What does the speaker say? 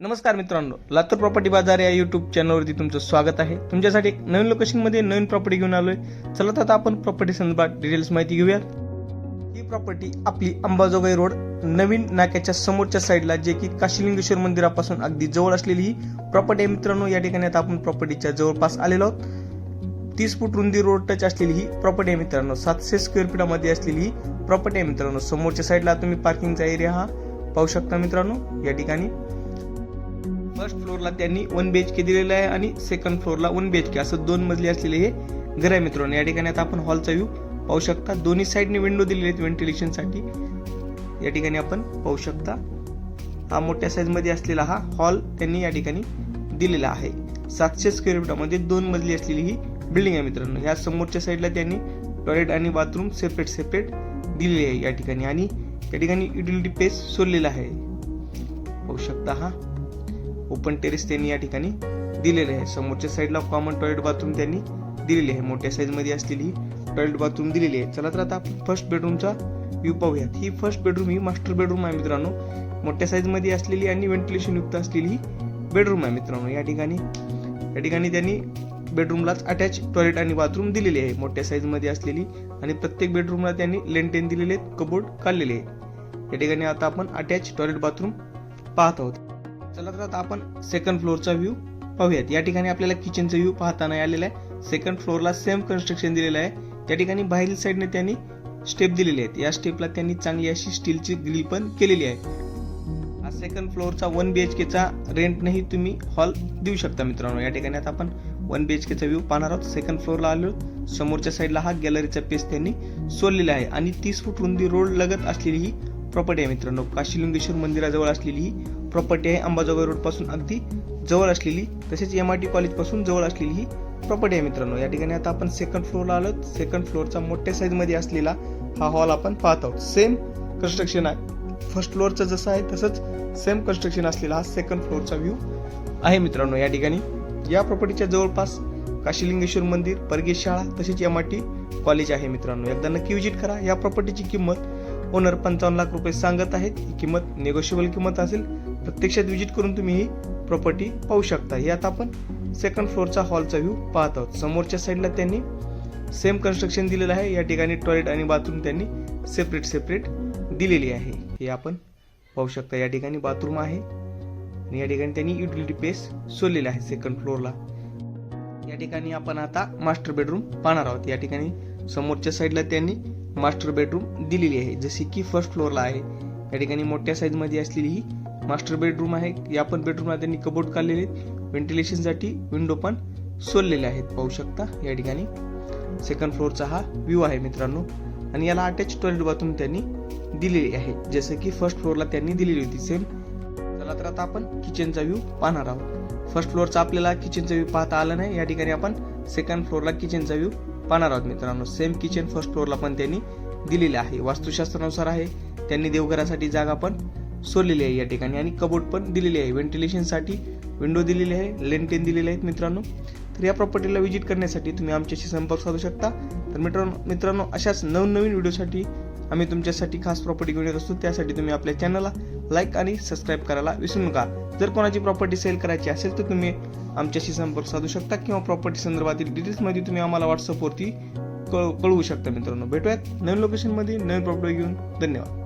नमस्कार मित्रांनो लातूर प्रॉपर्टी बाजार या युट्यूब चॅनलवरती तुमचं स्वागत आहे. तुमच्यासाठी एक नवीन लोकेशनमध्ये नवीन प्रॉपर्टी घेऊन आलोय. चला तर आता आपण प्रॉपर्टी संदर्भात डिटेल्स माहिती घेऊया ही प्रॉपर्टी आपली अंबाजोगाई रोड नवीन नाक्याच्या समोरच्या साईडला जे की काशीलिंगेश्वर मंदिरापासून अगदी जवळ असलेली ही प्रॉपर्टी आहे. मित्रांनो या ठिकाणी आता आपण प्रॉपर्टीच्या जवळपास आलेलो आहोत. तीस फूट रुंदी रोड टच असलेली ही प्रॉपर्टी आहे मित्रांनो. सातशे स्क्वेअर फीटामध्ये असलेली ही प्रॉपर्टी आहे मित्रांनो. समोरच्या साईडला तुम्ही पार्किंगचा एरिया हा पाहू शकता मित्रांनो. या ठिकाणी फर्स्ट फ्लोअरला त्यांनी वन बी एच के दिलेलं आहे आणि सेकंड फ्लोअरला वन बी एच के. असं दोन मजली असलेले हे घर आहे मित्रांनो. या ठिकाणी आता आपण हॉलचा व्ह्यू पाहू शकता. दोन्ही साईडने विंडो दिलेले आहेत व्हेंटिलेशनसाठी या ठिकाणी आपण पाहू शकता. हा मोठ्या साईजमध्ये असलेला हा हॉल त्यांनी या ठिकाणी दिलेला आहे. सातशे स्क्वेअर फीटामध्ये दोन मजली असलेली ही बिल्डिंग आहे मित्रांनो. या समोरच्या साईडला त्यांनी टॉयलेट आणि बाथरूम सेपरेट सेपरेट दिलेले आहे या ठिकाणी. आणि या ठिकाणी युटिलिटी पेस सोडलेला आहे. पाहू शकता हा. ओपन टेरेस त्यांनी या ठिकाणी दिलेले आहे. समोरच्या साईडला कॉमन टॉयलेट बाथरूम त्यांनी दिलेली आहे. मोठ्या साईजमध्ये असलेली टॉयलेट बाथरूम दिलेली आहे. चला तर आता आपण फर्स्ट बेडरूमचा व्ह्यू पाहूयात. ही फर्स्ट बेडरूम ही मास्टर बेडरूम आहे मित्रांनो. मोठ्या साईजमध्ये असलेली आणि व्हेंटिलेशन युक्त असलेली ही बेडरूम आहे मित्रांनो. या ठिकाणी या ठिकाणी त्यांनी बेडरूमलाच अटॅच टॉयलेट आणि बाथरूम दिलेली आहे. मोठ्या साईजमध्ये असलेली आणि प्रत्येक बेडरूमला त्यांनी लेंटेन दिलेले आहेत. कबोर्ड काढलेले आहे. या ठिकाणी आता आपण अटॅच टॉयलेट बाथरूम पाहत आहोत. चला तर आता आपण सेकंड फ्लोअरचा व्ह्यू पाहूयात. या ठिकाणी आपल्याला किचनचा व्ह्यू पाहता नाही आलेला आहे. सेकंड फ्लोअरला सेम कन्स्ट्रक्शन दिलेलं आहे. त्या ठिकाणी बाहेरील साईडने त्यांनी स्टेप दिलेले आहेत. या स्टेपला त्यांनी चांगली अशी स्टीलची ग्रिल पण केलेली आहे. हा सेकंड फ्लोअरचा वन बी एच केचा रेंटनेही तुम्ही हॉल देऊ शकता मित्रांनो. या ठिकाणी आता आपण वन बी एच केचा व्ह्यू पाहणार आहोत. सेकंड फ्लोअरला आलो. समोरच्या साईडला हा गॅलरीचा पेस त्यांनी सोडलेला आहे. आणि तीस फूट रुंदी रोड लगत असलेली ही प्रॉपर्टी आहे मित्रांनो. काशीलिंगेश्वर मंदिराजवळ असलेली ही प्रॉपर्टी आहे अंबाजोगाई रोडपासून अगदी जवळ असलेली. तसेच एम आय टी कॉलेजपासून जवळ असलेली ही प्रॉपर्टी आहे मित्रांनो. या ठिकाणी आता आपण सेकंड फ्लोअरला आलो सेकंड फ्लोअरचा मोठ्या साईजमध्ये असलेला हा हॉल आपण पाहत आहोत. सेम कन्स्ट्रक्शन आहे. फर्स्ट फ्लोअरचं जसं आहे तसंच सेम कन्स्ट्रक्शन असलेला हा सेकंड फ्लोअरचा व्ह्यू आहे मित्रांनो. या ठिकाणी या प्रॉपर्टीच्या जवळपास काशीलिंगेश्वर मंदिर परगेश शाळा तसेच एम आय टी कॉलेज आहे मित्रांनो. एकदा नक्की विजिट करा. या प्रॉपर्टीची किंमत ओनर पंचावन्न लाख रुपये सांगत आहेत. ही किंमत नेगोशिएबल किंमत असेल. प्रत्यक्षात विजिट करून तुम्ही ही प्रॉपर्टी पाहू शकता. हे आता आपण सेकंड फ्लोअरचा हॉलचा व्ह्यू पाहत आहोत. समोरच्या साईडला त्यांनी सेम कन्स्ट्रक्शन दिलेलं आहे. या ठिकाणी टॉयलेट आणि बाथरूम त्यांनी सेपरेट सेपरेट दिलेली आहे. हे आपण पाहू शकता. या ठिकाणी बाथरूम आहे. आणि या ठिकाणी त्यांनी युटिलिटी पेस सोडलेला आहे सेकंड फ्लोअरला या ठिकाणी आपण आता मास्टर बेडरूम पाहणार आहोत. या ठिकाणी समोरच्या साईडला त्यांनी मास्टर बेडरूम दिलेली आहे. जसे की फर्स्ट फ्लोअरला आहे. या ठिकाणी मोठ्या साईजमध्ये असलेली ही मास्टर बेडरूम आहे. या पण बेडरूमला त्यांनी कबोर्ड काढलेले आहेत. व्हेंटिलेशनसाठी विंडो पण सोडलेले आहेत. पाहू शकता या ठिकाणी. सेकंड फ्लोअरचा हा व्ह्यू आहे मित्रांनो. आणि याला अटॅच टॉयलेट बाथरूम त्यांनी दिलेली आहे. जसं की फर्स्ट फ्लोअरला त्यांनी दिलेली होती. सेम चला तर आता आपण किचनचा व्ह्यू पाहणार आहोत. फर्स्ट फ्लोअरचा आपल्याला किचनचा व्ह्यू पाहता आला नाही. या ठिकाणी आपण सेकंड फ्लोअरला किचनचा व्ह्यू पाहणार आहोत मित्रांनो. सेम किचन फर्स्ट फ्लोअरला पण त्यांनी दिलेले आहे. वास्तुशास्त्रानुसार आहे. त्यांनी देवघरासाठी जागा पण सोडलेली आहे या ठिकाणी आणि कबोर्ड पण दिलेली आहे. व्हेंटिलेशनसाठी विंडो दिलेली आहे. लेंटेन दिलेले आहेत मित्रांनो. तर या प्रॉपर्टीला व्हिजिट करण्यासाठी तुम्ही आमच्याशी संपर्क साधू शकता. तर मित्रांनो मित्रांनो अशाच नवनवीन व्हिडिओसाठी आम्ही तुमच्यासाठी खास प्रॉपर्टी घेऊन येत असतो. त्यासाठी तुम्ही आपल्या चॅनलला लाईक आणि सबस्क्राईब करायला विसरू नका. जर कोणाची प्रॉपर्टी सेल करायची असेल तर तुम्ही आमच्याशी संपर्क साधू शकता किंवा प्रॉपर्टी संदर्भातील डिटेल्समध्ये तुम्ही आम्हाला व्हॉट्सअपवरती कळ कळवू शकता मित्रांनो. भेटूयात नवीन लोकेशनमध्ये नवीन प्रॉपर्टी घेऊन. धन्यवाद.